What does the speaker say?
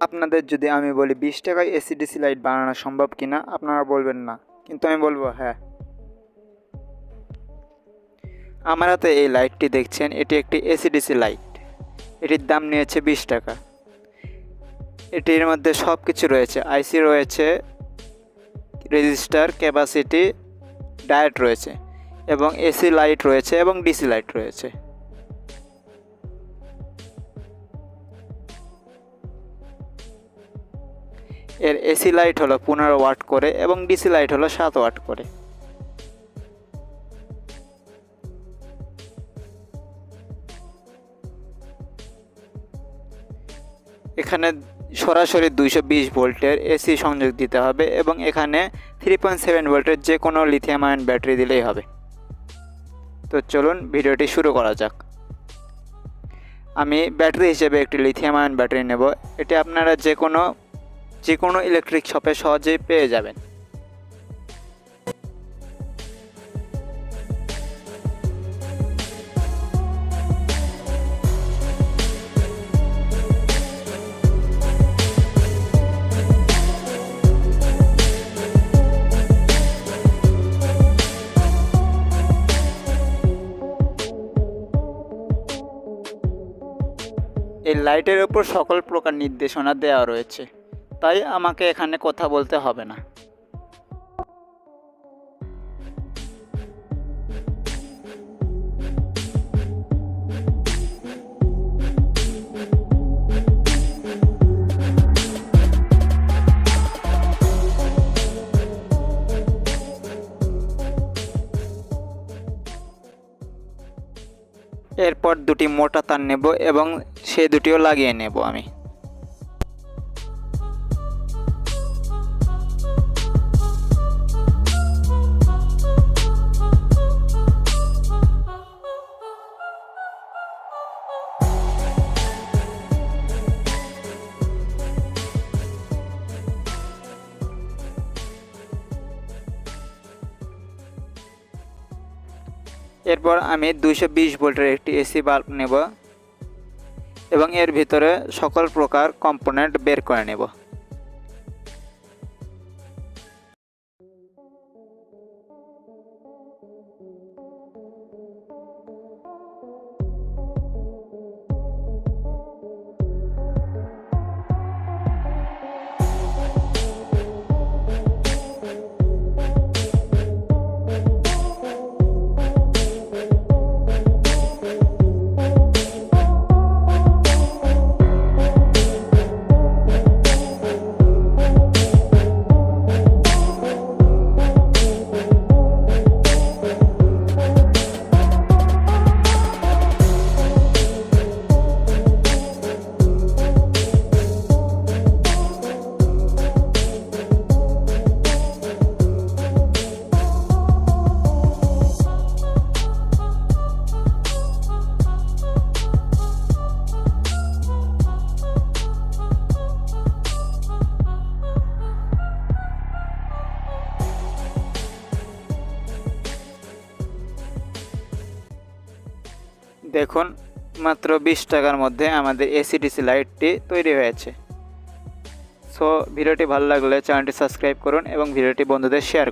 আপনাদের যদি আমি বলি বিশ টাকায় এসিডিসি লাইট বানানো সম্ভব কিনা, আপনারা বলবেন না। কিন্তু আমি বলব হ্যাঁ। আমার হাতে এই লাইটটি দেখছেন, এটি একটি এসিডিসি লাইট। এটির দাম নিয়েছে বিশ টাকা। এটির মধ্যে সব কিছু রয়েছে। আইসি রয়েছে, রেজিস্টার, ক্যাপাসিটি, ডায়েট রয়েছে এবং এসি লাইট রয়েছে এবং ডিসি লাইট রয়েছে। এর এসি লাইট হলো পনেরো ওয়াট করে এবং ডিসি লাইট হলো সাত ওয়াট করে। এখানে সরাসরি দুইশো বিশ ভোল্টের এসি সংযোগ দিতে হবে এবং এখানে থ্রি পয়েন্ট সেভেন ভোল্টের যে কোনো লিথিয়াম আয়ন ব্যাটারি দিলেই হবে। তো চলুন ভিডিওটি শুরু করা যাক। আমি ব্যাটারি হিসেবে একটি লিথিয়াম আয়ন ব্যাটারি নেব। এটি আপনারা যে কোনো যে কোনো ইলেকট্রিক শপে সহজেই পেয়ে যাবেন। এই লাইটের ওপর সকল প্রকার নির্দেশনা দেওয়া রয়েছে। তাই আমাকে এখানে কথা বলতে হবে না। এরপর দুটি মোটা তার নেব এবং সে দুটিও লাগিয়ে নেব আমি। এরপর আমি দুইশো বিশ ভোল্টের একটি এসি বাল্ব নেব এবং এর ভিতরে সকল প্রকার কম্পোনেন্ট বের করে নেব। দেখুন, মাত্র বিশ টাকার মধ্যে আমাদের এসিডিসি লাইটটি তৈরি হয়েছে। সো ভিডিওটি ভালো লাগলে চ্যানেলটি সাবস্ক্রাইব করুন এবং ভিডিওটি বন্ধুদের শেয়ার